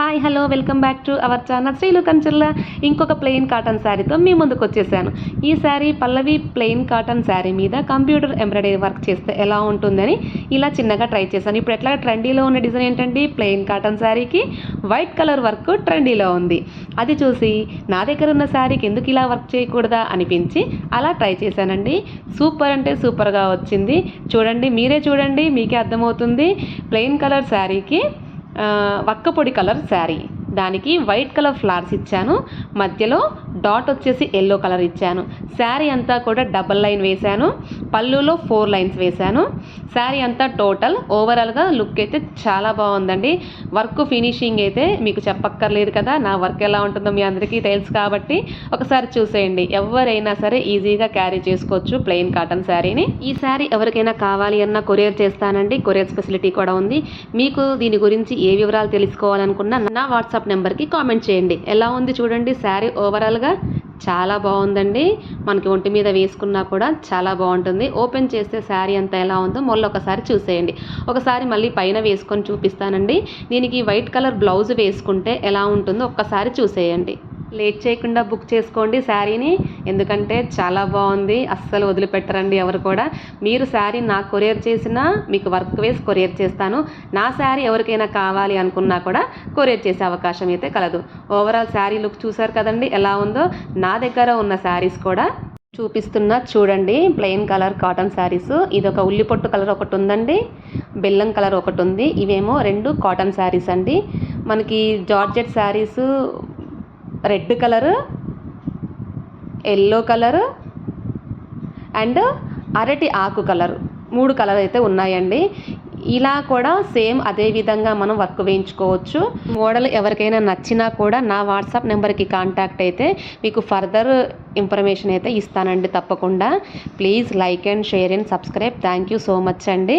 Hi hello welcome back to our channel Srilu Kanchella ఇంకొక plain cotton శారీతో మీ ముందుకు వచ్చేసాను. ఈ శారీ పల్లవి ప్లెయిన్ కాటన్ శారీ మీద కంప్యూటర్ ఎంబ్రాయిడరీ వర్క్ చేస్తే ఎలా ఉంటుందని ఇలా చిన్నగా ట్రై చేశాను. ఇప్పుడు ఎట్లా ట్రెండీలో ఉన్న డిజైన్ ఏంటంటే ప్లెయిన్ కాటన్ శారీకి వైట్ కలర్ వర్క్ ట్రెండీలో ఉంది. అది చూసి నా దగ్గర ఉన్న శారీకి ఎందుకు ఇలా వర్క్ చేయకూడదా అనిపించి అలా ట్రై చేశానండి. సూపర్ అంటే సూపర్గా వచ్చింది. చూడండి మీరే చూడండి మీకే అర్థమవుతుంది. ప్లెయిన్ కలర్ శారీకి ఆ, వక్కపొడి కలర్ శారీ దానికి వైట్ కలర్ ఫ్లవర్స్ ఇచ్చాను. మధ్యలో డాట్ వచ్చేసి ఎల్లో కలర్ ఇచ్చాను. శారీ అంతా కూడా డబల్ లైన్ వేశాను. పళ్ళులో ఫోర్ లైన్స్ వేశాను. శారీ అంతా టోటల్ ఓవరాల్గా లుక్ అయితే చాలా బాగుందండి. వర్క్ ఫినిషింగ్ అయితే మీకు చెప్పక్కర్లేదు కదా. నా వర్క్ ఎలా ఉంటుందో మీ అందరికీ తెలుసు కాబట్టి ఒకసారి చూసేయండి. ఎవరైనా సరే ఈజీగా క్యారీ చేసుకోవచ్చు ప్లెయిన్ కాటన్ శారీని. ఈ శారీ ఎవరికైనా కావాలి అన్న కొరియర్ చేస్తానండి. కొరియర్ ఫెసిలిటీ కూడా ఉంది. మీకు దీని గురించి ఏ వివరాలు తెలుసుకోవాలనుకున్నా నా వాట్సాప్ వాట్సాప్ నెంబర్కి కామెంట్ చేయండి. ఎలా ఉంది చూడండి శారీ ఓవరాల్గా చాలా బాగుందండి. మనకి ఒంటి మీద వేసుకున్నా కూడా చాలా బాగుంటుంది. ఓపెన్ చేస్తే శారీ అంతా ఎలా ఉందో మళ్ళీ ఒకసారి చూసేయండి. ఒకసారి మళ్ళీ పైన వేసుకొని చూపిస్తానండి. దీనికి వైట్ కలర్ బ్లౌజ్ వేసుకుంటే ఎలా ఉంటుందో ఒక్కసారి చూసేయండి. లేట్ చేయకుండా బుక్ చేసుకోండి శారీని. ఎందుకంటే చాలా బాగుంది. అస్సలు వదిలిపెట్టరండి ఎవరు కూడా. మీరు శారీ నాకు కొరియర్ చేసినా మీకు వర్క్ వేసి కొరియర్ చేస్తాను. నా శారీ ఎవరికైనా కావాలి అనుకున్నా కూడా కొరియర్ చేసే అవకాశం అయితే కలదు. ఓవరాల్ శారీ లుక్ చూసారు కదండి ఎలా ఉందో. నా దగ్గర ఉన్న శారీస్ కూడా చూపిస్తున్నా చూడండి. Plain colour cotton saris. ఇది ఒక ఉల్లిపొట్టు కలర్ ఒకటి ఉందండి. బెల్లం కలర్ ఒకటి ఉంది. ఇవేమో రెండు కాటన్ శారీస్ అండి. మనకి georgette saris red colour yellow colour and అరటి ఆకు కలర్. మూడు కలర్ అయితే ఉన్నాయండి. ఇలా కూడా సేమ్ అదే విధంగా మనం వర్క్ వేయించుకోవచ్చు. మోడల్ ఎవరికైనా నచ్చినా కూడా నా వాట్సాప్ నెంబర్కి కాంటాక్ట్ అయితే మీకు ఫర్దర్ ఇన్ఫర్మేషన్ అయితే ఇస్తానండి తప్పకుండా. Please like and share and subscribe. Thank you so much అండి.